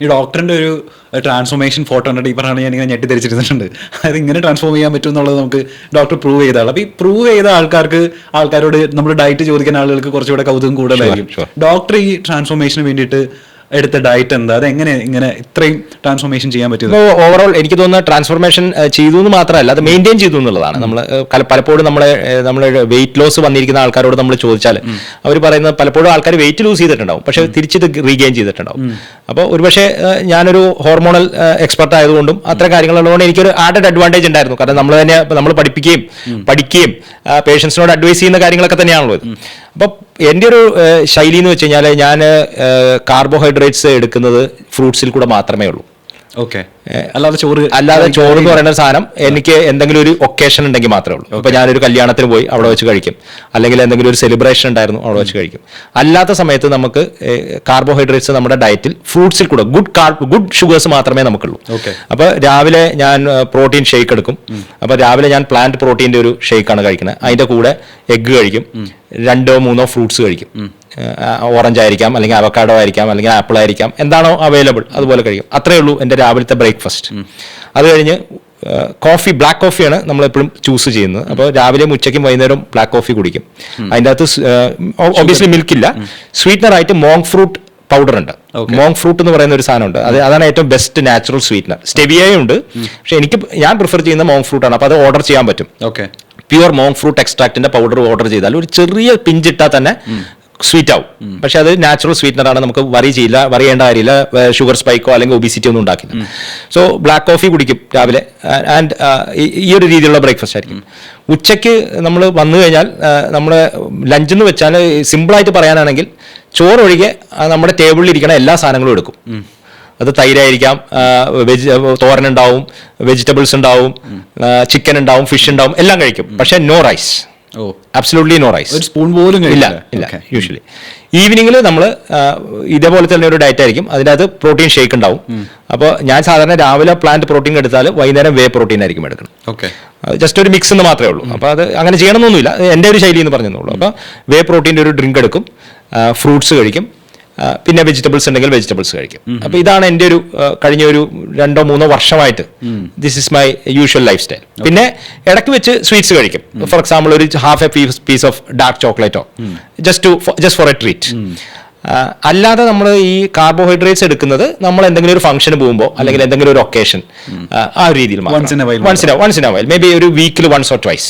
ഈ ഡോക്ടറിന്റെ ഒരു ട്രാൻസ്ഫോർമേഷൻ ഫോട്ടോ കണ്ടിട്ട് ഈ പറഞ്ഞാൽ ഞാൻ ഇങ്ങനെ ഞെട്ടിദ്ധരിച്ചിരുന്നിട്ടുണ്ട് അത് ഇങ്ങനെ ട്രാൻസ്ഫോം ചെയ്യാൻ പറ്റും എന്നുള്ളത് നമുക്ക് ഡോക്ടർ പ്രൂവ് ചെയ്ത ആൾ അപ്പൊ ഈ പ്രൂവ് ചെയ്ത ആൾക്കാർക്ക് ആൾക്കാരോട് നമ്മൾ ഡയറ്റ് ചോദിക്കുന്ന ആളുകൾക്ക് കുറച്ചുകൂടെ കൗതുകം കൂടുതലായിരിക്കും. ഡോക്ടർ ഈ ട്രാൻസ്ഫോർമേഷന് വേണ്ടിയിട്ട് എടുത്ത ഡയറ്റ് എന്താ? അത് എങ്ങനെ ഇങ്ങനെ ഇത്രയും ട്രാൻസ്ഫോർമേഷൻ ചെയ്യാൻ പറ്റും ഓവറോൾ എനിക്ക് തോന്നുന്ന ട്രാൻസ്ഫോർമേഷൻ ചെയ്തു എന്ന് മാത്രമല്ല അത് മെയിന്റെയിൻ ചെയ്തു എന്നുള്ളതാണ്. നമ്മൾ പലപ്പോഴും നമ്മളെ നമ്മൾ വെയിറ്റ് ലോസ് വന്നിരിക്കുന്ന ആൾക്കാരോട് നമ്മൾ ചോദിച്ചാൽ അവർ പറയുന്നത് പലപ്പോഴും ആൾക്കാർ വെയിറ്റ് ലൂസ് ചെയ്തിട്ടുണ്ടാവും പക്ഷേ തിരിച്ചിത് റീഗെയിൻ ചെയ്തിട്ടുണ്ടാവും. അപ്പോൾ ഒരുപക്ഷെ ഞാനൊരു ഹോർമോണൽ എക്സ്പെർട്ട് ആയതുകൊണ്ടും അത്ര കാര്യങ്ങളുള്ളതുകൊണ്ട് എനിക്കൊരു ആഡഡ് അഡ്വാന്റേജ് ഉണ്ടായിരുന്നു. കാരണം നമ്മൾ തന്നെ നമ്മൾ പഠിപ്പിക്കുകയും പഠിക്കുകയും പേഷ്യൻസിനോട് അഡ്വൈസ് ചെയ്യുന്ന കാര്യങ്ങളൊക്കെ തന്നെയാണല്ലോ ഇത് അപ്പോൾ എന്റെ ഒരു ശൈലി എന്ന് വെച്ച് കഴിഞ്ഞാൽ ഞാൻ കാർബോഹൈഡ്രേറ്റ്സ് എടുക്കുന്നത് ഫ്രൂട്ട്സിൽ കൂടെ മാത്രമേ ഉള്ളൂ. ഓക്കെ. അല്ലാതെ ചോറ് അല്ലാതെ ചോറ് എന്ന് പറയുന്ന സാധനം എനിക്ക് എന്തെങ്കിലും ഒരു ഒക്കേഷൻ ഉണ്ടെങ്കിൽ മാത്രമേ ഉള്ളൂ. ഇപ്പൊ ഞാനൊരു കല്യാണത്തിന് പോയി അവിടെ വെച്ച് കഴിക്കും. അല്ലെങ്കിൽ എന്തെങ്കിലും ഒരു സെലിബ്രേഷൻ ഉണ്ടായിരുന്നു അവിടെ വെച്ച് കഴിക്കും. അല്ലാത്ത സമയത്ത് നമുക്ക് കാർബോഹൈഡ്രേറ്റ്സ് നമ്മുടെ ഡയറ്റിൽ ഫ്രൂട്ട്സിൽ കൂടെ ഗുഡ് കാർബ് ഗുഡ് ഷുഗേഴ്സ് മാത്രമേ നമുക്കുള്ളൂ. ഓക്കെ. അപ്പൊ രാവിലെ ഞാൻ പ്രോട്ടീൻ ഷേക്ക് എടുക്കും. അപ്പൊ രാവിലെ ഞാൻ പ്ലാന്റ് പ്രോട്ടീന്റെ ഒരു ഷേക്കാണ് കഴിക്കുന്നത്. അതിന്റെ കൂടെ എഗ്ഗ് കഴിക്കും. രണ്ടോ മൂന്നോ ഫ്രൂട്ട്സ് കഴിക്കും. ഓറഞ്ച് ആയിരിക്കാം അല്ലെങ്കിൽ അവക്കാഡോ ആയിരിക്കാം അല്ലെങ്കിൽ ആപ്പിൾ ആയിരിക്കാം എന്താണോ അവൈലബിൾ അതുപോലെ കഴിക്കും. അത്രയേ ഉള്ളൂ എന്റെ രാവിലത്തെ ബ്രേക്ക്ഫാസ്റ്റ് അത് കഴിഞ്ഞ് കോഫി ബ്ലാക്ക് കോഫിയാണ് നമ്മൾ എപ്പോഴും ചൂസ് ചെയ്യുന്നത്. അപ്പോൾ രാവിലെ ഉച്ചയ്ക്കും വൈകുന്നേരം ബ്ലാക്ക് കോഫി കുടിക്കും. അതിന്റെ അകത്ത് ഒബിയസ്ലി മിൽക്കില്ല സ്വീറ്റ്നർ ആയിട്ട് മോങ് ഫ്രൂട്ട് പൗഡർ ഉണ്ട്. മോങ് ഫ്രൂട്ട് എന്ന് പറയുന്ന ഒരു സാധനമുണ്ട് അത് അതാണ് ഏറ്റവും ബെസ്റ്റ് നാച്ചുറൽ സ്വീറ്റ്നർ സ്റ്റെവിയയും ഉണ്ട്. പക്ഷെ എനിക്ക് ഞാൻ പ്രിഫർ ചെയ്യുന്ന മോങ് ഫ്രൂട്ടാണ് അപ്പോൾ അത് ഓർഡർ ചെയ്യാൻ പറ്റും. ഓക്കെ പ്യുവർ മോങ് ഫ്രൂട്ട് എക്സ്ട്രാക്റ്റിന്റെ പൗഡർ ഓർഡർ ചെയ്താൽ ഒരു ചെറിയ പിഞ്ചിട്ടാൽ തന്നെ സ്വീറ്റ് ആവും പക്ഷെ അത് നാച്ചുറൽ സ്വീറ്റ്നർ ആണ് നമുക്ക് വറി ചെയ്യില്ല വറി ചെയ്യേണ്ട കാര്യമില്ല ഷുഗർ സ്പൈക്കോ അല്ലെങ്കിൽ ഒബിസിറ്റി ഒന്നും ഉണ്ടാക്കില്ല. സോ ബ്ലാക്ക് കോഫി കുടിക്കും രാവിലെ. ആൻഡ് ഈ ഒരു രീതിയിലുള്ള ബ്രേക്ക്ഫാസ്റ്റ് ആയിരിക്കും. ഉച്ചയ്ക്ക് നമ്മൾ വന്നു കഴിഞ്ഞാൽ നമ്മൾ ലഞ്ച് എന്ന് വെച്ചാൽ സിമ്പിളായിട്ട് പറയാനാണെങ്കിൽ ചോറൊഴികെ നമ്മുടെ ടേബിളിൽ ഇരിക്കുന്ന എല്ലാ സാധനങ്ങളും എടുക്കും. അത് തൈരായിരിക്കാം. വെജ് തോരൻ ഉണ്ടാവും വെജിറ്റബിൾസ് ഉണ്ടാവും ചിക്കൻ ഉണ്ടാവും ഫിഷ് ഉണ്ടാവും എല്ലാം കഴിക്കും. പക്ഷെ നോ റൈസ് ഓ. അബ്സലൂട്ട്ലി നോ റൈസ് ഒരു സ്പൂൺ പോലും ഇല്ല. ഇല്ല യൂഷ്വലി ഈവനിങ്ങിൽ നമ്മൾ ഇതേപോലെ തന്നെ ഒരു ഡയറ്റ് ആയിരിക്കും. അതിന്റെ അകത്ത് പ്രോട്ടീൻ ഷേക്ക് ഉണ്ടാവും അപ്പോൾ ഞാൻ സാധാരണ രാവിലെ പ്ലാന്റ് പ്രോട്ടീൻ എടുത്താൽ വൈകുന്നേരം വേ പ്രോട്ടീൻ ആയിരിക്കും എടുക്കണം ഓക്കെ ജസ്റ്റ് ഒരു മിക്സ് എന്ന് മാത്രമേ ഉള്ളൂ. അപ്പോൾ അത് അങ്ങനെ ചെയ്യണമെന്നൊന്നുമില്ല. എന്റെ ഒരു ശൈലി എന്ന് പറഞ്ഞതേ അപ്പോൾ വേ പ്രോട്ടീന്റെ ഒരു ഡ്രിങ്ക് എടുക്കും. ഫ്രൂട്ട്സ് കഴിക്കും. പിന്നെ വെജിറ്റബിൾസ് ഉണ്ടെങ്കിൽ വെജിറ്റബിൾസ് കഴിക്കും. അപ്പോൾ ഇതാണ് എന്റെ ഒരു കഴിഞ്ഞ ഒരു രണ്ടോ മൂന്നോ വർഷമായിട്ട് this is my usual lifestyle പിന്നെ ഇടയ്ക്ക് വെച്ച് സ്വീറ്റ്സ് കഴിക്കും. ഫോർ എക്സാമ്പിൾ ഒരു half a piece piece of dark ചോക്ലേറ്റോ just to just for a treat അല്ലാതെ നമ്മൾ ഈ കാർബോഹൈഡ്രേറ്റ്സ് എടുക്കുന്നത് നമ്മൾ എന്തെങ്കിലും ഒരു ഫംഗ്ഷന് പോകുമ്പോൾ അല്ലെങ്കിൽ എന്തെങ്കിലും ഒരു ഒക്കേഷൻ ആ ഒരു രീതിയിൽ once in once in while maybe ഒരു വീക്കിൽ വൺസ് ഓർ ട്വൈസ്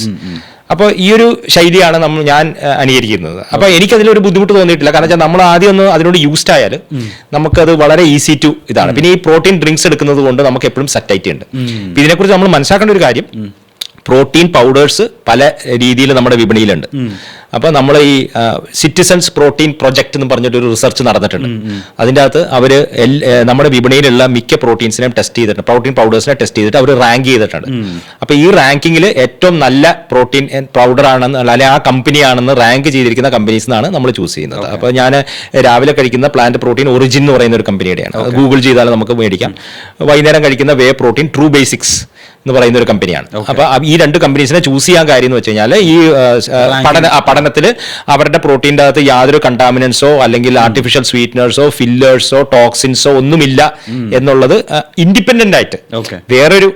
അപ്പോൾ ഈ ഒരു ശൈലിയാണ് നമ്മൾ ഞാൻ അനുകരിക്കുന്നത് അപ്പോൾ എനിക്കതിലൊരു ബുദ്ധിമുട്ട് തോന്നിയിട്ടില്ല. കാരണം വെച്ചാൽ നമ്മൾ ആദ്യം ഒന്ന് അതിനോട് യൂസ്ഡ് ആയാൽ നമുക്കത് വളരെ ഈസി ടു ഇതാണ്. പിന്നെ ഈ പ്രോട്ടീൻ ഡ്രിങ്ക്സ് എടുക്കുന്നത് കൊണ്ട് നമുക്ക് എപ്പോഴും സെറ്റ് ഉണ്ട് ഇതിനെക്കുറിച്ച് നമ്മൾ മനസ്സിലാക്കേണ്ട ഒരു കാര്യം പ്രോട്ടീൻ പൗഡേഴ്സ് പല രീതിയിൽ നമ്മുടെ വിപണിയിലുണ്ട്. അപ്പോൾ നമ്മൾ ഈ സിറ്റിസൺസ് പ്രോട്ടീൻ പ്രൊജക്ട് എന്ന് പറഞ്ഞിട്ട് ഒരു റിസർച്ച് നടന്നിട്ടുണ്ട്. അതിന്റെ അകത്ത് അവർ നമ്മുടെ വിപണിയിലുള്ള മിക്ക പ്രോട്ടീൻസിനെയും ടെസ്റ്റ് ചെയ്തിട്ടുണ്ട്. പ്രോട്ടീൻ പൗഡേഴ്സിനെ ടെസ്റ്റ് ചെയ്തിട്ട് അവർ റാങ്ക് ചെയ്തിട്ടുണ്ട്. അപ്പോൾ ഈ റാങ്കിങ്ങിൽ ഏറ്റവും നല്ല പ്രോട്ടീൻ പൗഡർ ആണെന്ന് അല്ലെങ്കിൽ ആ കമ്പനിയാണെന്ന് റാങ്ക് ചെയ്തിരിക്കുന്ന കമ്പനീസ് എന്നാണ് നമ്മൾ ചൂസ് ചെയ്യുന്നത്. അപ്പോൾ ഞാൻ രാവിലെ കഴിക്കുന്ന പ്ലാന്റ് പ്രോട്ടീൻ ഒറിജിൻ എന്ന് പറയുന്ന ഒരു കമ്പനിയുടെയാണ്. ഗൂഗിൾ ചെയ്താൽ നമുക്ക് മേടിക്കാം. വൈകുന്നേരം കഴിക്കുന്ന വേ പ്രോട്ടീൻ ട്രൂ ബേസിക്സ് എന്ന് പറയുന്ന ഒരു കമ്പനിയാണ് അപ്പൊ ഈ രണ്ട് കമ്പനീസിനെ ചൂസ് ചെയ്യാൻ കാര്യം എന്ന് വെച്ച് കഴിഞ്ഞാൽ ഈ പഠന ആ പഠനത്തിൽ അവരുടെ പ്രോട്ടീന്റെ അകത്ത് യാതൊരു കണ്ടാമിനൻസോ അല്ലെങ്കിൽ ആർട്ടിഫിഷ്യൽ സ്വീറ്റ്നേഴ്സോ ഫില്ലേഴ്സോ ടോക്സിൻസോ ഒന്നുമില്ല എന്നുള്ളത് ഇൻഡിപെൻഡന്റ് ആയിട്ട്. വേറൊരു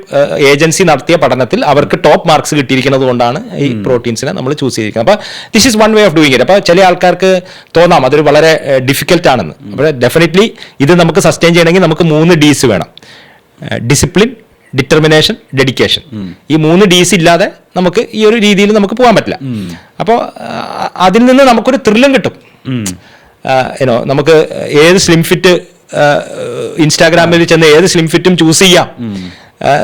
ഏജൻസി നടത്തിയ പഠനത്തിൽ അവർക്ക് ടോപ്പ് മാർക്സ് കിട്ടിയിരിക്കുന്നത് കൊണ്ടാണ് ഈ പ്രോട്ടീൻസിനെ നമ്മൾ ചൂസ് ചെയ്തിരിക്കുന്നത്. അപ്പൊ this is one way of doing it അപ്പൊ ചില ആൾക്കാർക്ക് തോന്നാം അതൊരു വളരെ ഡിഫിക്കൽട്ട് ആണെന്ന്. അപ്പോൾ ഡെഫിനറ്റ്ലി ഇത് നമുക്ക് സസ്റ്റെയിൻ ചെയ്യണമെങ്കിൽ നമുക്ക് മൂന്ന് ഡീസ് വേണം. ഡിസിപ്ലിൻ ഡിറ്റർമിനേഷൻ ഡെഡിക്കേഷൻ ഈ മൂന്ന് ഡീസ് ഇല്ലാതെ നമുക്ക് ഈ ഒരു രീതിയിൽ നമുക്ക് പോകാൻ പറ്റില്ല. അപ്പോൾ അതിൽ നിന്ന് നമുക്കൊരു ത്രില്ലും കിട്ടും. ഏനോ നമുക്ക് ഏത് സ്ലിം ഫിറ്റ് ഇൻസ്റ്റാഗ്രാമിൽ ചെന്ന് ഏത് സ്ലിം ഫിറ്റും ചൂസ് ചെയ്യാം.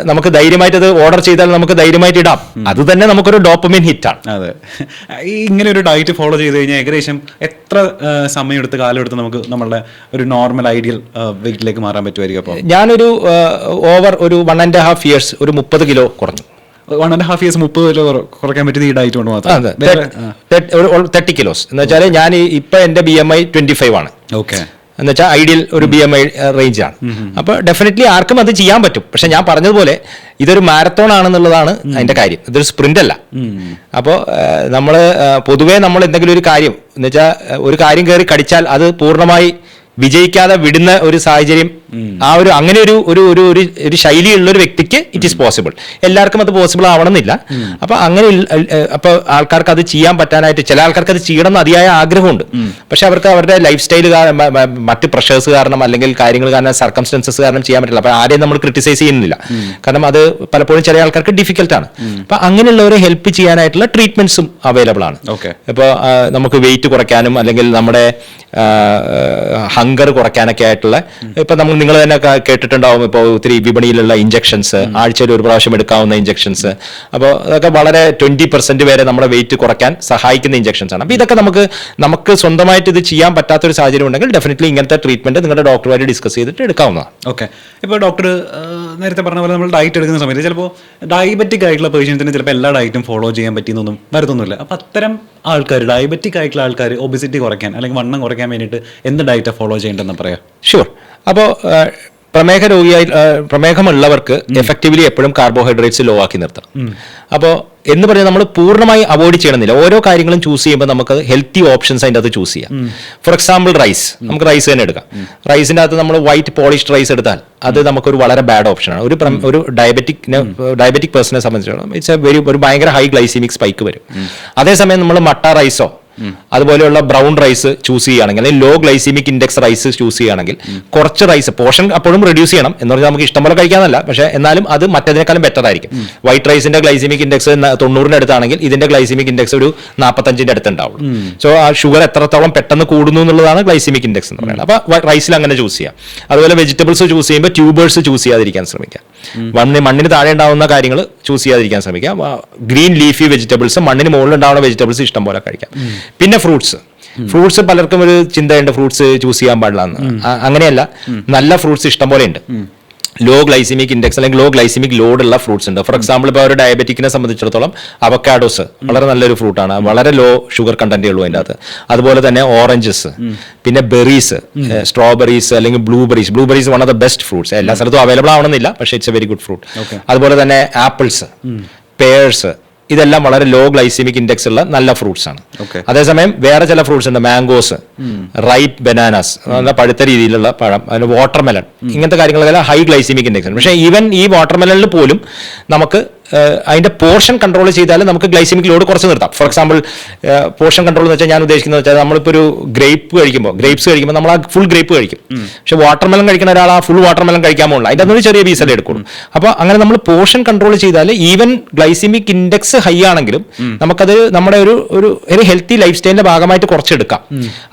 നമുക്ക് ധൈര്യമായിട്ട് അത് ഓർഡർ ചെയ്താൽ നമുക്ക് ധൈര്യമായിട്ട് ഇടാം. അത് തന്നെ നമുക്കൊരു ഡോപ്പമിൻ ഹിറ്റാണ് അതെ. ഈ ഇങ്ങനെ ഒരു ഡയറ്റ് ഫോളോ ചെയ്ത് കഴിഞ്ഞാൽ ഏകദേശം എത്ര സമയമെടുത്ത് സമയം എടുത്ത് കാലം എടുത്ത് നമുക്ക് നമ്മളുടെ ഒരു നോർമൽ ഐഡിയൽ വെയിറ്റിലേക്ക് മാറാൻ പറ്റുമായിരിക്കും അപ്പോൾ? ഞാനൊരു ഓവർ ഒരു വൺ ആൻഡ് ഹാഫ് ഇയേഴ്സ് ഒരു മുപ്പത് കിലോ കുറഞ്ഞു. വൺ ആൻഡ് ഹാഫ് ഇയേഴ്സ് മുപ്പത് കിലോ കുറയ്ക്കാൻ പറ്റുന്ന ഈ ഡയറ്റ് കൊണ്ട് മാത്രം? തേർട്ടി കിലോസ് എന്ന് വെച്ചാൽ ഞാൻ ഇപ്പൊ എന്റെ B M I twenty five ആണ്. ഓക്കെ എന്ന് വെച്ചാൽ ഐഡിയൽ ഒരു ബി എം ഐ റേഞ്ച് ആണ്. അപ്പോൾ ഡെഫിനറ്റ്ലി ആർക്കും അത് ചെയ്യാൻ പറ്റും. പക്ഷെ ഞാൻ പറഞ്ഞതുപോലെ ഇതൊരു മാരത്തോൺ ആണെന്നുള്ളതാണ് അതിന്റെ കാര്യം. ഇതൊരു സ്പ്രിന്റ് അല്ല. അപ്പോൾ നമ്മൾ പൊതുവേ നമ്മൾ എന്തെങ്കിലും ഒരു കാര്യം എന്ന് വെച്ചാൽ ഒരു കാര്യം കയറി കടിച്ചാൽ അത് പൂർണമായി വിജയിക്കാതെ വിടുന്ന ഒരു സാഹചര്യം ആ ഒരു അങ്ങനെ ഒരു ഒരു ഒരു ഒരു ശൈലിയുള്ള ഒരു വ്യക്തിക്ക് ഇറ്റ് ഈസ് പോസിബിൾ എല്ലാവർക്കും അത് പോസിബിൾ ആവണമെന്നില്ല. അപ്പൊ അങ്ങനെ അപ്പൊ ആൾക്കാർക്ക് അത് ചെയ്യാൻ പറ്റാനായിട്ട് ചില ആൾക്കാർക്ക് അത് ചെയ്യണം എന്ന് അതിയായ ആഗ്രഹമുണ്ട്. പക്ഷെ അവർക്ക് അവരുടെ ലൈഫ് സ്റ്റൈൽ മറ്റ് പ്രഷേഴ്സ് കാരണം അല്ലെങ്കിൽ കാര്യങ്ങൾ കാരണം സർക്കംസ്റ്റൻസസ് കാരണം ചെയ്യാൻ പറ്റില്ല. അപ്പൊ ആരെയും നമ്മൾ ക്രിട്ടിസൈസ് ചെയ്യുന്നില്ല. കാരണം അത് പലപ്പോഴും ചില ആൾക്കാർക്ക് ഡിഫിക്കൽട്ട് ആണ്. അപ്പൊ അങ്ങനെയുള്ളവരെ ഹെൽപ്പ് ചെയ്യാനായിട്ടുള്ള ട്രീറ്റ്മെന്റ്സും അവൈലബിൾ ആണ്. ഇപ്പൊ ഇപ്പോൾ നമുക്ക് വെയിറ്റ് കുറയ്ക്കാനും അല്ലെങ്കിൽ നമ്മുടെ ഹങ്കർ കുറയ്ക്കാനൊക്കെ ആയിട്ടുള്ള ഇപ്പൊ നമ്മൾ നിങ്ങൾ തന്നെ കേട്ടിട്ടുണ്ടാവും ഇപ്പോൾ ഒത്തിരി വിപണിയിലുള്ള ഇഞ്ചക്ഷൻസ് ആഴ്ചയിൽ ഒരു പ്രാവശ്യം എടുക്കാവുന്ന ഇഞ്ചക്ഷൻസ് അപ്പോൾ അതൊക്കെ വളരെ ട്വന്റി പെർസെന്റ് വരെ നമ്മുടെ വെയിറ്റ് കുറയ്ക്കാൻ സഹായിക്കുന്ന ഇഞ്ചക്ഷൻസ് ആണ്. അപ്പോൾ ഇതൊക്കെ നമുക്ക് നമുക്ക് സ്വന്തമായിട്ട് ഇത് ചെയ്യാൻ പറ്റാത്ത ഒരു സാഹചര്യം ഉണ്ടെങ്കിൽ ഡെഫിനറ്റ്ലി ഇങ്ങനത്തെ ട്രീറ്റ്മെന്റ് നിങ്ങളുടെ ഡോക്ടറുമായിട്ട് ഡിസ്കസ് ചെയ്തിട്ട് എടുക്കാവുന്നതാണ്. ഓക്കെ ഇപ്പോൾ ഡോക്ടർ നേരത്തെ പറഞ്ഞ പോലെ നമ്മൾ ഡയറ്റ് എടുക്കുന്ന സമയത്ത് ചിലപ്പോൾ ഡയബറ്റിക് ആയിട്ടുള്ള പേഷ്യൻസിന് ചിലപ്പോൾ എല്ലാ ഡയറ്റും ഫോളോ ചെയ്യാൻ പറ്റിയെന്നൊന്നും വരത്തൊന്നുമില്ല. അപ്പോൾ അത്തരം ആൾക്കാർ ഡയബറ്റിക് ആയിട്ടുള്ള ആൾക്കാർ ഒബിസിറ്റി കുറയ്ക്കാൻ അല്ലെങ്കിൽ വണ്ണം കുറയ്ക്കാൻ വേണ്ടിയിട്ട് എന്ത് ഡയറ്റാണ് ഫോളോ ചെയ്യേണ്ടതെന്ന് പറയാം ഷുവർ അപ്പോൾ പ്രമേഹ രോഗിയായി പ്രമേഹമുള്ളവർക്ക് എഫക്റ്റീവ്ലി എപ്പോഴും കാർബോഹൈഡ്രേറ്റ്സ് ലോ ആക്കി നിർത്തണം. അപ്പോൾ എന്ന് പറഞ്ഞാൽ നമ്മൾ പൂർണമായി അവോയ്ഡ് ചെയ്യണമെന്നില്ല. ഓരോ കാര്യങ്ങളും ചൂസ് ചെയ്യുമ്പോൾ നമുക്ക് ഹെൽത്തി ഓപ്ഷൻസ് അതിന്റെ അത് ചൂസ് ചെയ്യാം. ഫോർ എക്സാമ്പിൾ റൈസ് നമുക്ക് റൈസ് തന്നെ എടുക്കാം. റൈസിന്റെ അകത്ത് നമ്മൾ വൈറ്റ് പോളിഷ്ഡ് റൈസ് എടുത്താൽ അത് നമുക്കൊരു വളരെ ബാഡ് ഓപ്ഷനാണ് ഒരു ഒരു ഡയബറ്റിക് ഡയബറ്റിക് പേഴ്സണെ സംബന്ധിച്ചിടത്തോളം ഇറ്റ്സ് എ വെരി ഒരു ഭയങ്കര ഹൈ ഗ്ലൈസിമിക് സ്പൈക്ക് വരും. അതേസമയം നമ്മൾ മട്ട റൈസോ അതുപോലെയുള്ള ബ്രൗൺ റൈസ് ചൂസ് ചെയ്യുകയാണെങ്കിൽ അല്ലെങ്കിൽ low glycemic index rice choose ചെയ്യുകയാണെങ്കിൽ കുറച്ച് റൈസ് പോർഷൻ അപ്പോഴും റെഡ്യൂസ് ചെയ്യണം. എന്ന് പറഞ്ഞാൽ നമുക്ക് ഇഷ്ടംപോലെ കഴിക്കാനല്ല പക്ഷേ എന്നാലും അത് മറ്റേതിനേക്കാളും ബെറ്റർ ആയിരിക്കും. വൈറ്റ് റൈസിന്റെ ഗ്ലൈസിമിക് ഇൻഡെക്സ് തൊണ്ണൂറിന്റെ അടുത്താണെങ്കിൽ ഇതിന്റെ ഗ്ലൈസിമിക് ഇൻഡെക്സ് ഒരു നാൽപ്പത്തഞ്ചിന്റെ അടുത്തുണ്ടാവുള്ളൂ സോ ആ ഷുഗർ എത്രത്തോളം പെട്ടെന്ന് കൂടുന്നു എന്നുള്ളതാണ് ഗ്ലൈസിമിക് ഇൻഡെക്സ് എന്ന് പറയുന്നത്. അപ്പോൾ റൈസിൽ അങ്ങനെ ചൂസ് ചെയ്യാം. അതുപോലെ വെജിറ്റബിൾസ് ചൂസ് ചെയ്യുമ്പോൾ ട്യൂബേഴ്സ് ചൂസ് ചെയ്യാതിരിക്കാൻ ശ്രമിക്കാം. മണ്ണിന് മണ്ണിന് താഴെ ഉണ്ടാവുന്ന കാര്യങ്ങൾ ചൂസ് ചെയ്യാതിരിക്കാൻ ശ്രമിക്കാം. ഗ്രീൻ ലീഫി വെജിറ്റബിൾസ് മണ്ണിന് മുകളിൽ ഉണ്ടാവുന്ന വെജിറ്റബിൾസ് ഇഷ്ടം പോലെ കഴിക്കാം. പിന്നെ ഫ്രൂട്ട്സ് ഫ്രൂട്ട്സ് പലർക്കും ഒരു ചിന്തയുണ്ട് ഫ്രൂട്ട്സ് ചൂസ് ചെയ്യാൻ പാടില്ല എന്ന്. അങ്ങനെയല്ല. നല്ല ഫ്രൂട്ട്സ് ഇഷ്ടം പോലെ ഉണ്ട്. ലോ ഗ്ലൈസിമിക് ഇൻഡെക്സ് അല്ലെങ്കിൽ ലോ ഗ്ലൈസിമിക് ലോഡ് ഉള്ള ഫ്രൂട്ട്സ് ഉണ്ട്. ഫോർ എക്സാമ്പിൾ ഇപ്പോൾ ഒരു ഡയബറ്റിക്കിനെ സംബന്ധിച്ചിടത്തോളം അവക്കാഡോസ് വളരെ നല്ലൊരു ഫ്രൂട്ടാണ് വളരെ ലോ ഷുഗർ കണ്ടന്റ് ഉള്ളൂ അതിന്റെ അകത്ത്. അതുപോലെ തന്നെ ഓറഞ്ചസ് പിന്നെ ബെറീസ് സ്ട്രോബെറീസ് അല്ലെങ്കിൽ blueberries blueberries one of the best fruits എല്ലാ സ്ഥലത്തും അവൈലബിൾ ആവണമെന്നില്ല പക്ഷേ it's a very good fruit അതുപോലെ തന്നെ ആപ്പിൾസ് പേഴ്സ് ഇതെല്ലാം വളരെ ലോ ഗ്ലൈസിമിക് ഇൻഡെക്സ് ഉള്ള നല്ല ഫ്രൂട്ട്സ് ആണ്. അതേസമയം വേറെ ചില ഫ്രൂട്ട്സ് ഉണ്ട് മാംഗോസ് റൈറ്റ് ബനാനാസ് നല്ല പഴുത്ത രീതിയിലുള്ള പഴം അതിന് വാട്ടർമെലൺ ഇങ്ങനത്തെ കാര്യങ്ങളെല്ലാം ഹൈ ഗ്ലൈസിമിക് ഇൻഡെക്സ് ആണ്. പക്ഷേ ഈവൻ ഈ വാട്ടർമെലണിൽ പോലും നമുക്ക് അതിന്റെ പോർഷൻ കൺട്രോൾ ചെയ്താൽ നമുക്ക് ഗ്ലൈസിമിക് ലോഡ് കുറച്ച് നിർത്താം. ഫോർ എക്സാമ്പിൾ പോർഷൻ കൺട്രോൾ എന്ന് വെച്ചാൽ ഞാൻ ഉദ്ദേശിക്കുന്നത് വെച്ചാൽ നമ്മളിപ്പോൾ ഒരു ഗ്രേപ്പ് കഴിക്കുമ്പോൾ ഗ്രേപ്സ് കഴിക്കുമ്പോൾ നമ്മൾ ആ ഫുൾ ഗ്രേപ്പ് കഴിക്കും. പക്ഷെ വാട്ടർമെലൺ കഴിക്കുന്ന ഒരാൾ ആ ഫുൾ വാട്ടർമെലൺ കഴിക്കാൻ പോകുന്നില്ല അതിന്റെ അതൊരു ചെറിയ പീസല്ലേ എടുക്കുള്ളൂ. അപ്പോൾ അങ്ങനെ നമ്മൾ പോർഷൻ കൺട്രോൾ ചെയ്താൽ ഈവൻ ഗ്ലൈസിമിക് ഇൻഡെക്സ് ഹൈ ആണെങ്കിലും നമുക്കത് നമ്മുടെ ഒരു ഒരു ഒരു ഹെൽത്തി ലൈഫ് സ്റ്റൈലിന്റെ ഭാഗമായിട്ട് കുറച്ചെടുക്കാം.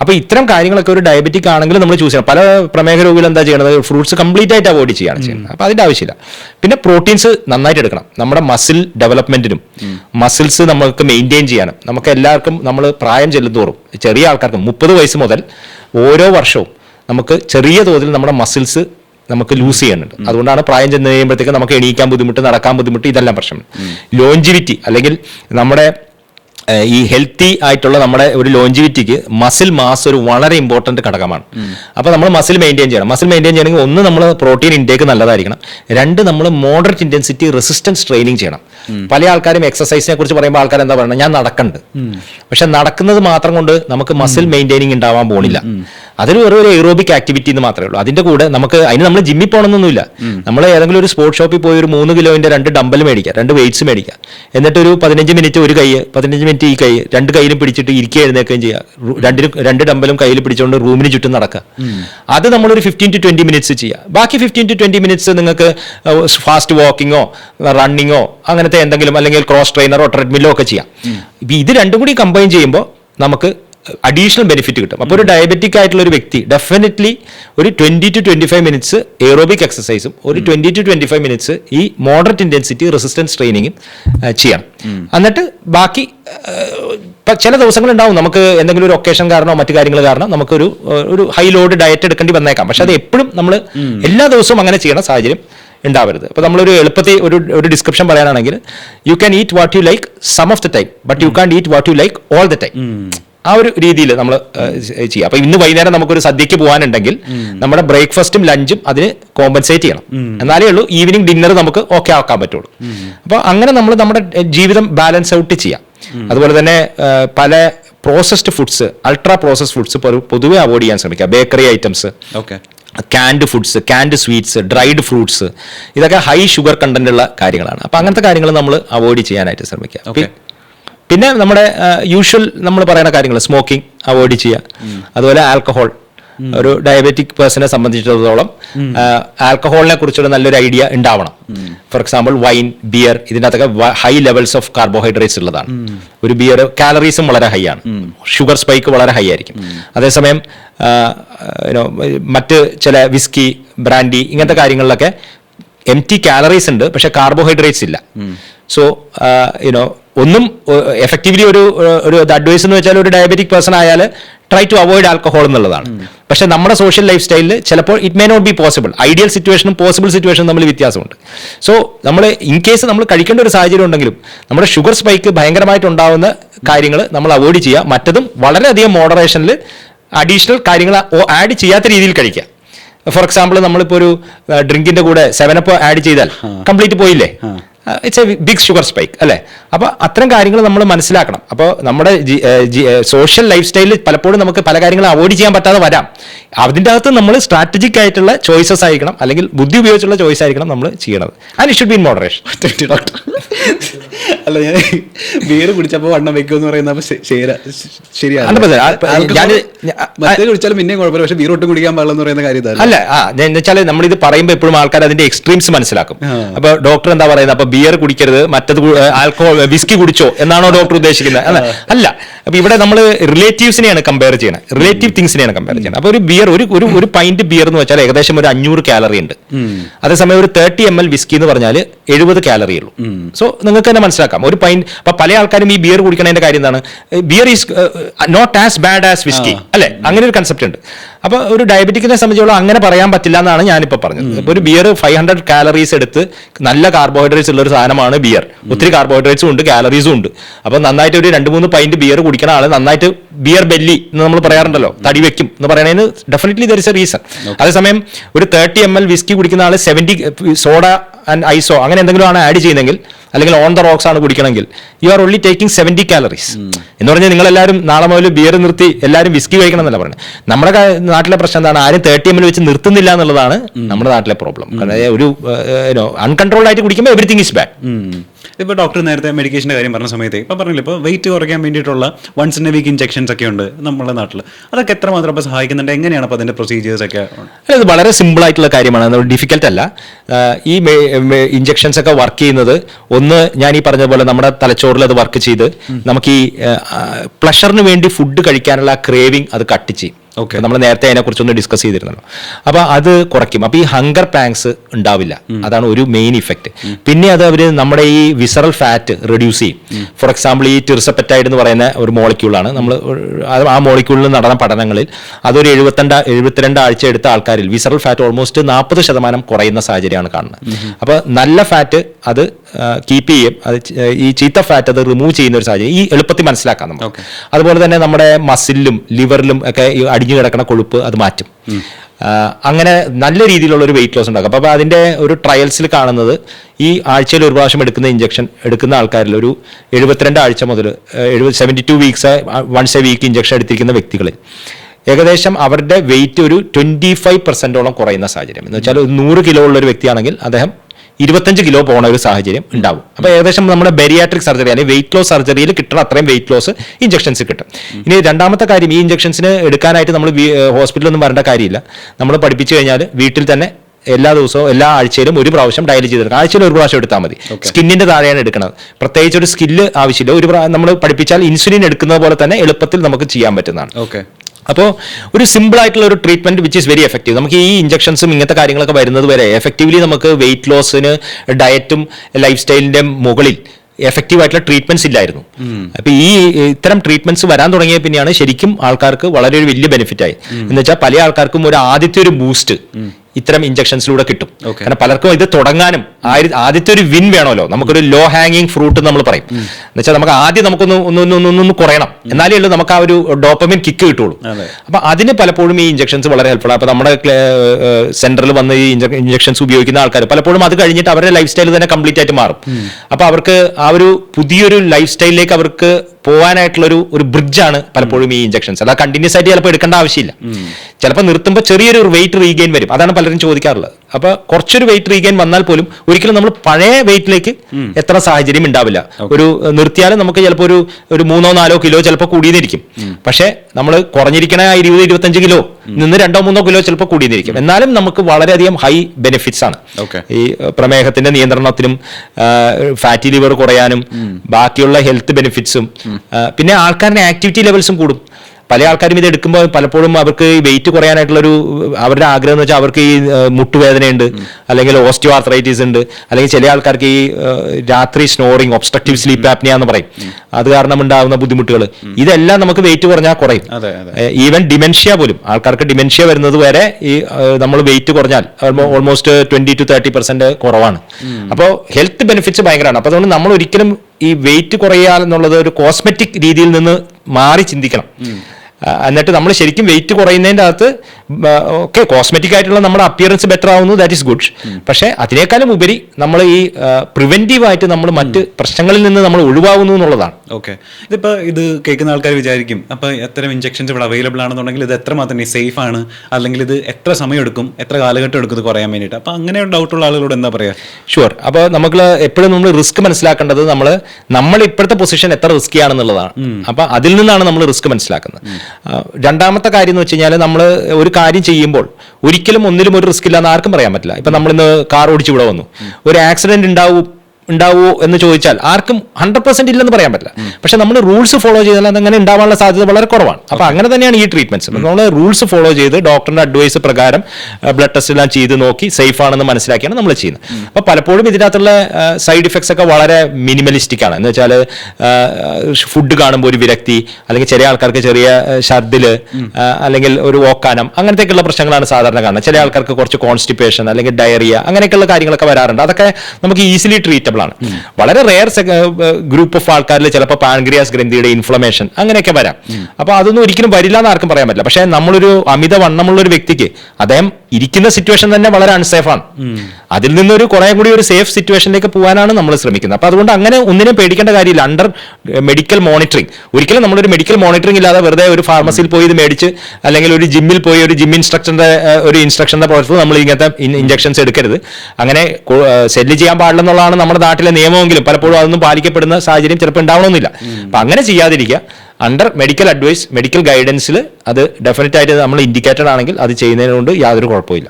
അപ്പോൾ ഇത്തരം കാര്യങ്ങളൊക്കെ ഒരു ഡയബറ്റിക് ആണെങ്കിലും നമ്മൾ ചൂസ് ചെയ്യണം. പല പ്രമേഹ രോഗികൾ എന്താ ചെയ്യുന്നത് ഫ്രൂട്ട്സ് കംപ്ലീറ്റ് ആയിട്ട് അവോയ്ഡ് ചെയ്യുകയാണ് ചെയ്യുന്നത്. അപ്പോൾ അതിന്റെ ആവശ്യമില്ല. പിന്നെ പ്രോട്ടീൻസ് നന്നായിട്ട് എടുക്കണം. നമ്മുടെ മസിൽ ഡെവലപ്മെന്റിനും മസിൽസ് നമുക്ക് മെയിന്റെയിൻ ചെയ്യാനും നമുക്ക് എല്ലാവർക്കും നമ്മൾ പ്രായം ചെല്ലുന്തോറും ചെറിയ ആൾക്കാർക്ക് മുപ്പത് വയസ്സ് മുതൽ ഓരോ വർഷവും നമുക്ക് ചെറിയ തോതിൽ നമ്മുടെ മസിൽസ് നമുക്ക് ലൂസ് ചെയ്യാനുണ്ട് അതുകൊണ്ടാണ് പ്രായം ചെന്ന് കഴിയുമ്പോഴത്തേക്ക് നമുക്ക് എണീക്കാൻ ബുദ്ധിമുട്ട് നടക്കാൻ ബുദ്ധിമുട്ട് ഇതെല്ലാം പ്രശ്നം. ലോഞ്ചിവിറ്റി അല്ലെങ്കിൽ നമ്മുടെ ഈ ഹെൽത്തി ആയിട്ടുള്ള നമ്മുടെ ഒരു ലോഞ്ചിവിറ്റിക്ക് മസിൽ മാസ് ഒരു വളരെ ഇമ്പോർട്ടന്റ് ഘടകമാണ്. അപ്പോൾ നമ്മൾ മസിൽ മെയിന്റെയിൻ ചെയ്യണം. മസിൽ മെയിന്റെയിൻ ചെയ്യണമെങ്കിൽ ഒന്ന് നമ്മൾ പ്രോട്ടീൻ ഇൻടേക്ക് നല്ലതായിരിക്കണം. രണ്ട് നമ്മൾ മോഡറേറ്റ് ഇന്റൻസിറ്റി റെസിസ്റ്റൻസ് ട്രെയിനിങ് ചെയ്യണം. പല ആൾക്കാരും എക്സസൈസിനെ കുറിച്ച് പറയുമ്പോൾ ആൾക്കാർ എന്താ പറയുന്നത് ഞാൻ നടക്കണ്ട്. പക്ഷെ നടക്കുന്നത് മാത്രം കൊണ്ട് നമുക്ക് മസിൽ മെയിന്റെയിനിങ് ഉണ്ടാവാൻ പോണില്ല. അതൊരു വെറും ഒരു എറോബിക് ആക്ടിവിറ്റി എന്ന് മാത്രമേ ഉള്ളൂ. അതിന്റെ കൂടെ നമുക്ക് അതിന് നമ്മൾ ജിമ്മിൽ പോകണമെന്നൊന്നുമില്ല നമ്മൾ ഏതെങ്കിലും ഒരു സ്പോർട്സ് ഷോപ്പിൽ പോയി ഒരു മൂന്ന് കിലോന്റെ രണ്ട് ഡമ്പൽ മേടിക്കുക രണ്ട് വെയിറ്റ്സ് മേടിക്കുക എന്നിട്ട് ഒരു പതിനഞ്ച് മിനിറ്റ് ഒരു കൈ പതിനഞ്ച് മിനിറ്റ് ഈ കൈ രണ്ട് കൈയിലും പിടിച്ചിട്ട് ഇരിക്കുക എഴുന്നേക്കുകയും ചെയ്യുക രണ്ടിനും രണ്ട് ഡമ്പലും കയ്യിൽ പിടിച്ചുകൊണ്ട് റൂമിന് ചുറ്റും നടക്കുക അത് നമ്മളൊരു ഫിഫ്റ്റീൻ ടു ട്വന്റി മിനിറ്റ്സ് ചെയ്യുക ബാക്കി ഫിഫ്റ്റീൻ ടു ട്വന്റി മിനിറ്റ്സ് നിങ്ങൾക്ക് ഫാസ്റ്റ് വാക്കിങ്ങോ റണ്ണിങ്ങോ അങ്ങനത്തെ എന്തെങ്കിലും അല്ലെങ്കിൽ ക്രോസ് ട്രെയിനറോ ട്രെഡ്മില്ലോ ഒക്കെ ചെയ്യാം. ഇത് രണ്ടും കൂടി കമ്പൈൻ ചെയ്യുമ്പോൾ നമുക്ക് അഡീഷണൽ ബെനിഫിറ്റ് കിട്ടും. അപ്പോൾ ഒരു ഡയബറ്റിക് ആയിട്ടുള്ള ഒരു വ്യക്തി ഡെഫിനറ്റ്ലി ഒരു twenty to twenty five minutes aerobic എക്സസൈസും ഒരു twenty to twenty five minutes ഈ മോഡറേറ്റ് ഇന്റൻസിറ്റി റെസിസ്റ്റൻസ് ട്രെയിനിങ്ങും ചെയ്യണം എന്നിട്ട് ബാക്കി ചില ദിവസങ്ങൾ ഉണ്ടാവും. ദിവസങ്ങളുണ്ടാവും നമുക്ക് എന്തെങ്കിലും ഒരു ഒക്കേഷൻ കാരണമോ മറ്റു കാര്യങ്ങൾ കാരണം നമുക്കൊരു ഒരു ഹൈ ലോഡ് ഡയറ്റ് എടുക്കേണ്ടി വന്നേക്കാം. പക്ഷെ അത് എപ്പോഴും നമ്മൾ എല്ലാ ദിവസവും അങ്ങനെ ചെയ്യണ സാഹചര്യം ഉണ്ടാവരുത്. അപ്പോൾ നമ്മളൊരു എളുപ്പത്തിൽ ഒരു ഒരു ഡിസ്ക്രിപ്ഷൻ പറയാനാണെങ്കിൽ you can eat what you like some of the time but you can eat what you like all the time ആ ഒരു രീതിയിൽ നമ്മൾ ചെയ്യാം. അപ്പൊ ഇന്ന് വൈകുന്നേരം നമുക്കൊരു സദ്യക്ക് പോകാനുണ്ടെങ്കിൽ നമ്മുടെ ബ്രേക്ക്ഫാസ്റ്റും ലഞ്ചും അതിന് കോമ്പൻസേറ്റ് ചെയ്യണം. എന്നാലേ ഉള്ളൂ ഈവനിങ് ഡിന്നർ നമുക്ക് ഓക്കെ ആക്കാൻ പറ്റുള്ളൂ. അപ്പോൾ അങ്ങനെ നമ്മൾ നമ്മുടെ ജീവിതം ബാലൻസ് ഔട്ട് ചെയ്യാം. അതുപോലെ തന്നെ പല processed foods ultra processed foods പൊതുവെ അവോയ്ഡ് ചെയ്യാൻ ശ്രമിക്കുക bakery items okay canned foods canned sweets dried fruits ഇതൊക്കെ ഹൈ ഷുഗർ കണ്ടന്റ് ഉള്ള കാര്യങ്ങളാണ്. അപ്പം അങ്ങനത്തെ കാര്യങ്ങൾ നമ്മൾ അവോയ്ഡ് ചെയ്യാനായിട്ട് ശ്രമിക്കുക പിന്നെ നമ്മുടെ യൂഷ്വൽ നമ്മൾ പറയുന്ന കാര്യങ്ങൾ സ്മോക്കിംഗ് അവോയ്ഡ് ചെയ്യുക അതുപോലെ ആൽക്കഹോൾ ഒരു ഡയബറ്റിക് പേഴ്സണെ സംബന്ധിച്ചിടത്തോളം ആൽക്കഹോളിനെ കുറിച്ചുള്ള നല്ലൊരു ഐഡിയ ഉണ്ടാവണം. ഫോർ എക്സാമ്പിൾ വൈൻ ബിയർ ഇതിനകത്തൊക്കെ ഹൈ ലെവൽസ് ഓഫ് കാർബോഹൈഡ്രേറ്റ്സ് ഉള്ളതാണ്. ഒരു ബിയർ കാലറീസും വളരെ ഹൈ ആണ്. ഷുഗർ സ്പൈക്ക് വളരെ ഹൈ ആയിരിക്കും. അതേസമയം മറ്റ് ചില വിസ്കി ബ്രാൻഡി ഇങ്ങനത്തെ കാര്യങ്ങളിലൊക്കെ എം ടി കാലറീസ് ഉണ്ട് പക്ഷെ കാർബോഹൈഡ്രേറ്റ്സ് ഇല്ല. സോ യുനോ ഒന്നും എഫക്റ്റീവ്ലി ഒരു ഒരു അഡ്വൈസ് എന്ന് വെച്ചാൽ ഒരു ഡയബറ്റിക് പേഴ്സൺ ആയാൽ ട്രൈ ടു അവോയ്ഡ് ആൽക്കഹോൾ എന്നുള്ളതാണ്. പക്ഷെ നമ്മുടെ സോഷ്യൽ ലൈഫ് സ്റ്റൈലിൽ ചിലപ്പോൾ it may not be possible ideal സിറ്റുവേഷനും possible സിറ്റുവേഷനും തമ്മിൽ വ്യത്യാസമുണ്ട്. സോ നമ്മൾ ഇൻ കേസ് നമ്മൾ കഴിക്കേണ്ട ഒരു സാഹചര്യം ഉണ്ടെങ്കിലും നമ്മുടെ ഷുഗർ സ്പൈക്ക് ഭയങ്കരമായിട്ട് ഉണ്ടാവുന്ന കാര്യങ്ങൾ നമ്മൾ അവോയ്ഡ് ചെയ്യുക. മറ്റതും വളരെയധികം മോഡറേഷനിൽ അഡീഷണൽ കാര്യങ്ങൾ ആഡ് ചെയ്യാത്ത രീതിയിൽ കഴിക്കുക. ഫോർ എക്സാമ്പിൾ നമ്മളിപ്പോൾ ഒരു ഡ്രിങ്കിന്റെ കൂടെ സെവനപ്പ് ആഡ് ചെയ്താൽ കംപ്ലീറ്റ് പോയില്ലേ? It's a big sugar spike അല്ലേ? അപ്പോൾ അത്തരം കാര്യങ്ങൾ നമ്മൾ മനസ്സിലാക്കണം. അപ്പോൾ നമ്മുടെ സോഷ്യൽ ലൈഫ് സ്റ്റൈലിൽ പലപ്പോഴും നമുക്ക് പല കാര്യങ്ങളും അവോയ്ഡ് ചെയ്യാൻ പറ്റാതെ വരാം. അതിന്റെ അകത്ത് നമ്മൾ സ്ട്രാറ്റജിക് ആയിട്ടുള്ള ചോയ്സസ് ആയിരിക്കണം അല്ലെങ്കിൽ ബുദ്ധി ഉപയോഗിച്ചുള്ള ചോയ്സ് ആയിരിക്കണം നമ്മൾ ചെയ്യണത്. And it should be in moderation doctor അല്ല ഞാൻ ബിയർ കുടിച്ചപ്പോൾ വണ്ണം വെക്കുമെന്ന് പറയുന്ന ശരിയാണ്. മറ്റേ കുടിച്ചാലും പിന്നെയും കുഴപ്പമില്ല പക്ഷെ ബീർ ഒട്ടും കുടിക്കാൻ പാടില്ലെന്ന് പറയുന്ന കാര്യം. അല്ല? ആ എന്ന് വെച്ചാൽ നമ്മളിത് പറയുമ്പോൾ എപ്പോഴും ആൾക്കാർ അതിന്റെ എക്സ്ട്രീംസ് മനസ്സിലാക്കും. അപ്പോൾ അപ്പൊ ഡോക്ടർ എന്താ പറയുന്നത്? അപ്പൊ ബിയർ കുടിക്കരുത് മറ്റത് ആൽക്കഹോൾ വിസ്കി കുടിച്ചോ എന്നാണോ ഡോക്ടർ ഉദ്ദേശിക്കുന്നത്? അല്ല അല്ല അപ്പൊ ഇവിടെ നമ്മൾ റിലേറ്റീവ്സിനെയാണ് കമ്പയർ ചെയ്യുന്നത് റിലേറ്റീവ് തിങ്സിനെയാണ് കമ്പയർ ചെയ്യുന്നത് അപ്പൊ ഒരു ബിയർ ഒരു ഒരു ഒരു പൈന്റ് ബിയർ എന്ന് വെച്ചാൽ ഏകദേശം ഒരു അഞ്ഞൂറ് കാലറി ഉണ്ട്. അതേസമയം ഒരു തേർട്ടി എം എൽ വിസ്കി എന്ന് പറഞ്ഞാൽ എഴുപത് കാലറി ഉള്ളൂ. സോ നിങ്ങൾക്ക് തന്നെ മനസ്സിലാക്കാം. ഒരു പൈന്റ് അപ്പൊ പല ആൾക്കാരും ഈ ബിയർ കുടിക്കണതിന്റെ കാര്യം എന്താണ്? Beer is not as bad as whisky അല്ലെ? അങ്ങനെ ഒരു കൺസെപ്റ്റ് ഉണ്ട്. അപ്പൊ ഒരു ഡയബറ്റിക്കിനെ സംബന്ധിച്ചോളം അങ്ങനെ പറയാൻ പറ്റില്ല എന്നാണ് ഞാനിപ്പോ പറഞ്ഞത്. ഒരു ബിയർ ഫൈവ് ഹൺഡ്രഡ് കാലറീസ് എടുത്ത് നല്ല കാർബോഹൈഡ്രേറ്റ്സ് ഉള്ള ഒരു സാധനമാണ് ബിയർ ഒത്തിരി കാർബോഹൈഡ്രേറ്റ്സും ഉണ്ട് കാലറീസും ഉണ്ട്. അപ്പൊ നന്നായിട്ട് ഒരു രണ്ട് മൂന്ന് പൈന്റ് ബിയർ കുടിക്കണ ആൾ നന്നായിട്ട് ബിയർ ബെല്ലി എന്ന് നമ്മൾ പറയാറുണ്ടല്ലോ തടി വെക്കും എന്ന് പറയുന്നതിന് definitely there is a reason അതേസമയം ഒരു തേർട്ടി എം എൽ വിസ്കി കുടിക്കുന്ന ആൾ സെവന്റി സോഡ ആൻഡ് ഐസോ അങ്ങനെ എന്തെങ്കിലും ആണ് ആഡ് ചെയ്യുന്നെങ്കിൽ അല്ലെങ്കിൽ ഓൺ ദ റോക്സ് ആണ് കുടിക്കണമെങ്കിൽ you are only taking seventy calories എന്ന് പറഞ്ഞാൽ നിങ്ങൾ എല്ലാവരും നാളെ മുതൽ ബിയർ നിർത്തി എല്ലാവരും വിസ്കി കഴിക്കണം എന്നല്ല പറയുന്നത് നമ്മുടെ നാട്ടിലെ പ്രശ്നം എന്താണ്? ആരും തേർട്ടി എം എൽ വെച്ച് നിർത്തുന്നില്ല എന്നുള്ളതാണ് നമ്മുടെ നാട്ടിലെ പ്രോബ്ലം കാരണം ഒരു അൺകൺട്രോൾഡ് ആയിട്ട് കുടിക്കുമ്പോൾ എവറിത്തിങ് ഇസ് ബാഡ് ഉം. ഇപ്പൊ ഡോക്ടർ നേരത്തെ മെഡിക്കേഷന്റെ കാര്യം പറഞ്ഞ സമയത്ത് ഇപ്പോൾ പറഞ്ഞില്ല ഇപ്പോൾ വെയിറ്റ് കുറയ്ക്കാൻ വേണ്ടിയിട്ടുള്ള once in a week injections ഒക്കെ ഉണ്ട് നമ്മുടെ നാട്ടിൽ അതൊക്കെ എത്രമാത്രം അപ്പോൾ സഹായിക്കുന്നുണ്ട്? എങ്ങനെയാണ് അപ്പോൾ അതിന്റെ പ്രൊസീജിയേഴ്സ് ഒക്കെ? അല്ല ഇത് വളരെ സിമ്പിൾ ആയിട്ടുള്ള കാര്യമാണ്. ഡിഫിക്കൽട്ട് അല്ല. ഈ ഇഞ്ചക്ഷൻസ് ഒക്കെ വർക്ക് ചെയ്യുന്നത് ഒന്ന് ഞാൻ ഈ പറഞ്ഞ പോലെ നമ്മുടെ തലച്ചോറിൽ അത് വർക്ക് ചെയ്ത് നമുക്ക് ഈ പ്ലഷറിന് വേണ്ടി ഫുഡ് കഴിക്കാനുള്ള ക്രേവിങ് അത് കട്ട് ചെയ്യും. Okay. നമ്മൾ നേരത്തെ അതിനെ കുറിച്ചൊന്ന് ഡിസ്കസ് ചെയ്തിരുന്നല്ലോ. അപ്പൊ അത് കുറയ്ക്കും. അപ്പൊ ഈ ഹങ്കർ പാങ്സ് ഉണ്ടാവില്ല. അതാണ് ഒരു മെയിൻ ഇഫക്റ്റ് പിന്നെ അത് അവർ നമ്മുടെ ഈ വിസറൽ ഫാറ്റ് റെഡ്യൂസ് ചെയ്യും. ഫോർ എക്സാമ്പിൾ ഈ ടിർസപ്പെറ്റൈഡ് എന്ന് പറയുന്ന ഒരു മോളിക്യൂളാണ് നമ്മൾ ആ മോളിക്യൂളിൽ നടന്ന പഠനങ്ങളിൽ അതൊരു എഴുപത്തിരണ്ട് എഴുപത്തിരണ്ട് ആഴ്ച എടുത്ത ആൾക്കാരിൽ വിസറൽ ഫാറ്റ് ഓൾമോസ്റ്റ് നാൽപ്പത് ശതമാനം കുറയുന്ന സാഹചര്യമാണ് കാണുന്നത്. അപ്പോൾ നല്ല ഫാറ്റ് അത് കീപ്പ് ചെയ്യും. അത് ഈ ചീത്ത ഫാറ്റ് അത് റിമൂവ് ചെയ്യുന്ന ഒരു സാഹചര്യം ഈ എളുപ്പത്തിൽ മനസ്സിലാക്കാം നമുക്ക്. അതുപോലെ തന്നെ നമ്മുടെ മസിലിലും ലിവറിലും ഒക്കെ ഈ അടിഞ്ഞു കിടക്കുന്ന കൊഴുപ്പ് അത് മാറ്റും. അങ്ങനെ നല്ല രീതിയിലുള്ള ഒരു വെയിറ്റ് ലോസ് ഉണ്ടാക്കും. അപ്പോൾ അതിന്റെ ഒരു ട്രയൽസിൽ കാണുന്നത് ഈ ആഴ്ചയിൽ ഒരു പ്രാവശ്യം എടുക്കുന്ന ഇഞ്ചക്ഷൻ എടുക്കുന്ന ആൾക്കാരിൽ ഒരു എഴുപത്തിരണ്ട് ആഴ്ച മുതൽ എഴുപത് seventy two weeks once a week injection എടുത്തിരിക്കുന്ന വ്യക്തികളിൽ ഏകദേശം അവരുടെ വെയിറ്റ് ഒരു ട്വന്റി ഫൈവ് പെർസെന്റോളം കുറയുന്ന സാഹചര്യം. എന്ന് വെച്ചാൽ ഒരു നൂറ് കിലോ ഉള്ള ഒരു വ്യക്തിയാണെങ്കിൽ അദ്ദേഹം ഇരുപത്തഞ്ച് കിലോ പോണ ഒരു സാഹചര്യം ഉണ്ടാവും. അപ്പോൾ ഏകദേശം നമ്മുടെ ബെരിയാട്രിക് സർജറി അല്ലെങ്കിൽ വെയിറ്റ് ലോസ് സർജറിയിൽ കിട്ടുന്ന അത്രയും വെയിറ്റ് ലോസ് ഇഞ്ചക്ഷൻസ് കിട്ടും. ഇനി രണ്ടാമത്തെ കാര്യം ഈ ഇഞ്ചക്ഷൻസിന് എടുക്കാനായിട്ട് നമ്മൾ ഹോസ്പിറ്റലൊന്നും വരേണ്ട കാര്യമില്ല. നമ്മൾ പഠിപ്പിച്ചു കഴിഞ്ഞാൽ വീട്ടിൽ തന്നെ എല്ലാ ദിവസവും എല്ലാ ആഴ്ചയിലും ഒരു പ്രാവശ്യം ഡയൽ ചെയ്തെടുക്കാം ആഴ്ചയിൽ ഒരു പ്രാവശ്യം എടുത്താൽ മതി. സ്കിന്നിന്റെ താഴെയാണ് എടുക്കുന്നത് പ്രത്യേകിച്ച് ഒരു സ്കില്ല് ആവശ്യമില്ല. ഒരു നമ്മൾ പഠിപ്പിച്ചാൽ ഇൻസുലിൻ എടുക്കുന്നത് പോലെ തന്നെ എളുപ്പത്തിൽ നമുക്ക് ചെയ്യാൻ പറ്റുന്നതാണ്. ഓക്കെ അപ്പോൾ ഒരു സിമ്പിൾ ആയിട്ടുള്ള ഒരു treatment which is very effective നമുക്ക് ഈ ഇഞ്ചക്ഷൻസും ഇങ്ങനത്തെ കാര്യങ്ങളൊക്കെ വരുന്നത് വരെ എഫക്റ്റീവ്ലി നമുക്ക് വെയിറ്റ് ലോസിന് ഡയറ്റും ലൈഫ് സ്റ്റൈലിന്റെ മുകളിൽ എഫക്റ്റീവ് ആയിട്ടുള്ള ട്രീറ്റ്മെന്റ്സ് ഇല്ലായിരുന്നു. അപ്പൊ ഈ ഇത്തരം ട്രീറ്റ്മെന്റ്സ് വരാൻ തുടങ്ങിയ പിന്നെയാണ് ശരിക്കും ആൾക്കാർക്ക് വളരെ ഒരു വലിയ ബെനിഫിറ്റ് ആയി. എന്ന് വെച്ചാൽ പല ആൾക്കാർക്കും ഒരു ആദ്യത്തെ ഒരു ബൂസ്റ്റ് ഇത്തരം ഇഞ്ചക്ഷൻസിലൂടെ കിട്ടും. കാരണം പലർക്കും ഇത് തുടങ്ങാനും ആദ്യത്തെ ഒരു വിൻ വേണമല്ലോ. നമുക്കൊരു ലോ ഹാങ്ങിങ് ഫ്രൂട്ട് നമ്മൾ പറയും. എന്ന് വെച്ചാൽ നമുക്ക് ആദ്യം നമുക്കൊന്ന് ഒന്ന് ഒന്ന് ഒന്ന് കുറയണം. എന്നാലേ ഉള്ളൂ നമുക്ക് ആ ഒരു ഡോപ്പമിൻ കിക്ക് കിട്ടുള്ളൂ. അപ്പൊ അതിന് പലപ്പോഴും ഈ ഇഞ്ചക്ഷൻസ് വളരെ ഹെൽപ്ഫുൾ അപ്പൊ നമ്മുടെ സെന്ററിൽ വന്ന് ഈ ഇഞ്ചക്ഷൻസ് ഉപയോഗിക്കുന്ന ആൾക്കാർ പലപ്പോഴും അത് കഴിഞ്ഞിട്ട് അവരുടെ ലൈഫ് സ്റ്റൈൽ തന്നെ കംപ്ലീറ്റ് ആയിട്ട് മാറും. അപ്പൊ അവർക്ക് ആ ഒരു പുതിയൊരു ലൈഫ് സ്റ്റൈലിലേക്ക് അവർക്ക് പോകാനായിട്ടുള്ള ഒരു ഒരു ബ്രിഡ്ജാണ് പലപ്പോഴും ഈ ഇഞ്ചക്ഷൻസ് അല്ല കണ്ടിന്യൂസ് ആയിട്ട് ചിലപ്പോൾ എടുക്കേണ്ട ആവശ്യമില്ല. ചിലപ്പോൾ നിർത്തുമ്പോൾ ചെറിയൊരു വെയിറ്റ് റീഗെയിൻ വരും. അതാണ് പലരും ചോദിക്കാറുള്ളത്. അപ്പോൾ കുറച്ചൊരു വെയിറ്റ് റീഗെയിൻ വന്നാൽ പോലും ഒരിക്കലും നമ്മൾ പഴയ വെയിറ്റിലേക്ക് എത്ര സാഹചര്യം ഉണ്ടാവില്ല. ഒരു നിർത്തിയാൽ നിർത്തിയാലും നമുക്ക് ചിലപ്പോൾ ഒരു ഒരു മൂന്നോ നാലോ കിലോ ചിലപ്പോൾ കൂടിയെന്നിരിക്കും. പക്ഷേ നമ്മൾ കുറഞ്ഞിരിക്കണ ആ ഇരുപത് ഇരുപത്തഞ്ച് കിലോ നിന്ന് രണ്ടോ മൂന്നോ കിലോ ചിലപ്പോൾ കൂടിയെന്നിരിക്കും. എന്നാലും നമുക്ക് വളരെയധികം ഹൈ ബെനിഫിറ്റ്സ് ആണ്. ഈ പ്രമേഹത്തിന്റെ നിയന്ത്രണത്തിനും ഫാറ്റി ലിവർ കുറയാനും ബാക്കിയുള്ള ഹെൽത്ത് ബെനിഫിറ്റ്സും പിന്നെ ആൾക്കാരുടെ ആക്ടിവിറ്റി ലെവൽസും കൂടും. പല ആൾക്കാരും ഇത് എടുക്കുമ്പോൾ പലപ്പോഴും അവർക്ക് വെയിറ്റ് കുറയാനായിട്ടുള്ള ഒരു അവരുടെ ആഗ്രഹം എന്ന് വെച്ചാൽ അവർക്ക് ഈ മുട്ടുവേദനയുണ്ട് അല്ലെങ്കിൽ ഓസ്റ്റിയോ ആർത്രൈറ്റീസ് ഉണ്ട് അല്ലെങ്കിൽ ചില ആൾക്കാർക്ക് ഈ രാത്രി സ്നോറിങ് ഒബ്സ്ട്രക്റ്റീവ് സ്ലീപ്പ് ആപ്നിയ എന്ന് പറയും. അത് കാരണം ഉണ്ടാകുന്ന ബുദ്ധിമുട്ടുകൾ. ഇതെല്ലാം നമുക്ക് വെയിറ്റ് കുറഞ്ഞാൽ കുറയും. ഈവൻ ഡിമെൻഷ്യ പോലും. ആൾക്കാർക്ക് ഡിമെൻഷ്യ വരുന്നത് വരെ ഈ നമ്മൾ വെയിറ്റ് കുറഞ്ഞാൽ almost twenty to thirty percent കുറവാണ്. അപ്പോൾ ഹെൽത്ത് ബെനിഫിറ്റ്സ് ഭയങ്കരമാണ്. അപ്പോൾ അതുകൊണ്ട് നമ്മൾ ഒരിക്കലും ഈ വെയിറ്റ് കുറയുക എന്നുള്ളത് ഒരു കോസ്മെറ്റിക് രീതിയിൽ നിന്ന് മാറി ചിന്തിക്കണം. എന്നിട്ട് നമ്മൾ ശരിക്കും വെയിറ്റ് കുറയുന്നതിന്റെ അകത്ത് ഓക്കെ കോസ്മെറ്റിക് ആയിട്ടുള്ള നമ്മുടെ അപ്പിയറൻസ് ബെറ്റർ ആവുന്നു ദാറ്റ് ഇസ് ഗുഡ് പക്ഷേ അതിനേക്കാളും ഉപരി നമ്മൾ ഈ പ്രിവെന്റീവായിട്ട് നമ്മൾ മറ്റ് പ്രശ്നങ്ങളിൽ നിന്ന് നമ്മൾ ഒഴിവാകുന്നു എന്നുള്ളതാണ്. ഓക്കെ ഇതിപ്പോ ഇത് കേൾക്കുന്ന ആൾക്കാർ വിചാരിക്കും അപ്പൊ എത്ര ഇഞ്ചക്ഷൻസ് ഇവിടെ അവൈലബിൾ ആണെന്നുണ്ടെങ്കിൽ ഇത് എത്ര മാത്രം സേഫ് ആണ്? അല്ലെങ്കിൽ ഇത് എത്ര സമയം എടുക്കും? എത്ര കാലഘട്ടം എടുക്കും ഇത് കുറയാൻ വേണ്ടിയിട്ട്? അപ്പൊ അങ്ങനെ ഡൗട്ടുള്ള ആളുകളോട് എന്താ പറയുക ഷുവർ അപ്പോൾ നമുക്ക് എപ്പോഴും നമ്മൾ റിസ്ക് മനസ്സിലാക്കേണ്ടത് നമ്മൾ നമ്മൾ ഇപ്പോഴത്തെ പൊസിഷൻ എത്ര റിസ്കി ആണെന്നുള്ളതാണ് അപ്പൊ അതിൽ നിന്നാണ് നമ്മൾ റിസ്ക് മനസ്സിലാക്കുന്നത്. രണ്ടാമത്തെ കാര്യം എന്ന് വെച്ച് കഴിഞ്ഞാൽ നമ്മൾ ഒരു കാര്യം ചെയ്യുമ്പോൾ ഒരിക്കലും ഒന്നിലും ഒരു റിസ്ക് ഇല്ലാന്ന് ആർക്കും പറയാൻ പറ്റില്ല. ഇപ്പൊ നമ്മളിന്ന് കാർ ഓടിച്ച് ഇവിടെ വന്നു. ഒരു ആക്സിഡന്റ് ഉണ്ടാവും ഉണ്ടാവുമോ എന്ന് ചോദിച്ചാൽ ആർക്കും ഹൺഡ്രഡ് പെർസെന്റ് ഇല്ലെന്ന് പറയാൻ പറ്റില്ല. പക്ഷെ നമ്മൾ റൂൾസ് ഫോളോ ചെയ്താൽ അങ്ങനെ ഉണ്ടാവാനുള്ള സാധ്യത വളരെ കുറവാണ്. അപ്പൊ അങ്ങനെ തന്നെയാണ് ഈ ട്രീറ്റ്മെന്റ്സ് നമ്മൾ റൂൾസ് ഫോളോ ചെയ്ത് ഡോക്ടറിന്റെ അഡ്വൈസ് പ്രകാരം ബ്ലഡ് ടെസ്റ്റ് എല്ലാം ചെയ്ത് നോക്കി സേഫ് ആണെന്ന് മനസ്സിലാക്കിയാണ് നമ്മൾ ചെയ്യുന്നത്. അപ്പൊ പലപ്പോഴും ഇതിനകത്തുള്ള സൈഡ് ഇഫക്ട്സ് ഒക്കെ വളരെ മിനിമലിസ്റ്റിക് ആണ്. എന്ന് വെച്ചാൽ ഫുഡ് കാണുമ്പോൾ ഒരു വിരക്തി അല്ലെങ്കിൽ ചെറിയ ആൾക്കാർക്ക് ചെറിയ ഛർദിൽ അല്ലെങ്കിൽ ഒരു ഓക്കാനം അങ്ങനത്തെയൊക്കെയുള്ള പ്രശ്നങ്ങളാണ് സാധാരണ കാണുന്നത്. ചില ആൾക്കാർക്ക് കുറച്ച് കോൺസ്റ്റിപ്പേഷൻ അല്ലെങ്കിൽ ഡയറിയ അങ്ങനെയൊക്കെയുള്ള കാര്യങ്ങളൊക്കെ വരാറുണ്ട്. അതൊക്കെ നമുക്ക് ഈസിലി ട്രീറ്റബിൾ ആണ്. വളരെ റെയർ ഗ്രൂപ്പ് ഓഫ് ആൾക്കാരിൽ ചിലപ്പോൾ പാൻഗ്രിയാസ് ഗ്രന്ഥിയുടെ ഇൻഫ്ലമേഷൻ അങ്ങനെയൊക്കെ വരാം. അപ്പൊ അതൊന്നും ഒരിക്കലും വരില്ല എന്ന് ആർക്കും പറയാൻ പറ്റില്ല. പക്ഷേ നമ്മളൊരു അമിത വണ്ണമുള്ള ഒരു വ്യക്തിക്ക് അദ്ദേഹം ഇരിക്കുന്ന സിറ്റുവേഷൻ തന്നെ വളരെ അൺസേഫാണ് അതിൽ നിന്നൊരു കുറെ കൂടി ഒരു സേഫ് സിറ്റുവേഷനിലേക്ക് പോകാനാണ് നമ്മൾ ശ്രമിക്കുന്നത്. അപ്പോൾ അതുകൊണ്ട് അങ്ങനെ ഒന്നിനും പേടിക്കേണ്ട കാര്യമില്ല. അണ്ടർ മെഡിക്കൽ മോണിറ്ററിംഗ് ഒരിക്കലും നമ്മളൊരു മെഡിക്കൽ മോണിറ്ററിംഗ് ഇല്ലാതെ വെറുതെ ഒരു ഫാർമസിയിൽ പോയി ഇത് മേടിച്ച് അല്ലെങ്കിൽ ഒരു ജിമ്മിൽ പോയി ഒരു ജിം ഇൻസ്ട്രക്ടറിന്റെ ഒരു ഇൻസ്ട്രക്ഷന്റെ പുറത്ത് നമ്മൾ ഇങ്ങനത്തെ ഇഞ്ചക്ഷൻസ് എടുക്കരുത്. അങ്ങനെ സെല്ല് ചെയ്യാൻ പാടില്ലെന്നുള്ളതാണ് നമ്മുടെ നാട്ടിലെ നിയമമെങ്കിലും. പലപ്പോഴും അതൊന്നും പാലിക്കപ്പെടുന്ന സാഹചര്യം ചിലപ്പോൾ ഉണ്ടാവണമെന്നില്ല. അപ്പൊ അങ്ങനെ ചെയ്യാതിരിക്കുക. അണ്ടർ മെഡിക്കൽ അഡ്വൈസ് മെഡിക്കൽ ഗൈഡൻസിൽ അത് ഡെഫിനറ്റ് ആയിട്ട് നമ്മൾ ഇൻഡിക്കേറ്റഡ് ആണെങ്കിൽ അത് ചെയ്യുന്നതിന് കൊണ്ട് യാതൊരു കുഴപ്പമില്ല